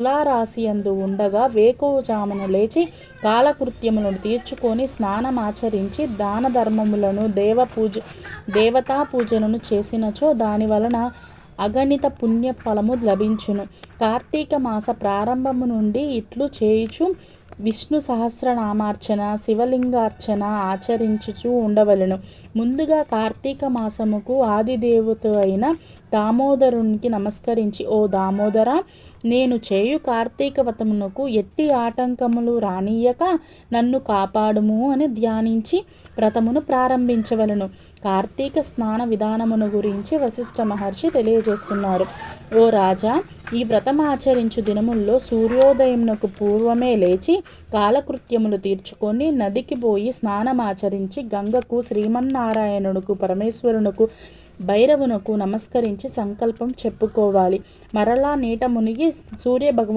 తులారాశి అందు ఉండగా వేకువజామున లేచి కాలకృత్యములను తీర్చుకొని స్నానమాచరించి దాన ధర్మములను దేవ పూజ దేవతా పూజలను చేసినచో దాని వలన అగణిత పుణ్య ఫలము లభించును. కార్తీక మాస ప్రారంభము నుండి ఇట్లు చేయుచు విష్ణు సహస్రనామార్చన శివలింగార్చన ఆచరించుచూ ఉండవలెను. ముందుగా కార్తీక మాసముకు ఆదిదేవత అయిన దామోదరునికి నమస్కరించి ఓ దామోదర నేను చేయు కార్తీక వ్రతమునకు ఎట్టి ఆటంకములు రానియక నన్ను కాపాడుము అని ధ్యానించి వ్రతమును ప్రారంభించవలను. కార్తీక స్నాన విధానమును గురించి వశిష్ఠ మహర్షి తెలియజేస్తున్నారు ఓ రాజా ఈ వ్రతం ఆచరించు దినముల్లో సూర్యోదయంకు పూర్వమే లేచి కాలకృత్యములు తీర్చుకొని నదికి పోయి స్నానమాచరించి గంగకు శ్రీమన్నారాయణుడుకు పరమేశ్వరునకు భైరవునకు నమస్కరించి సంకల్పం చెప్పుకోవాలి. మరలా నీట మునిగి సూర్య భగవాన్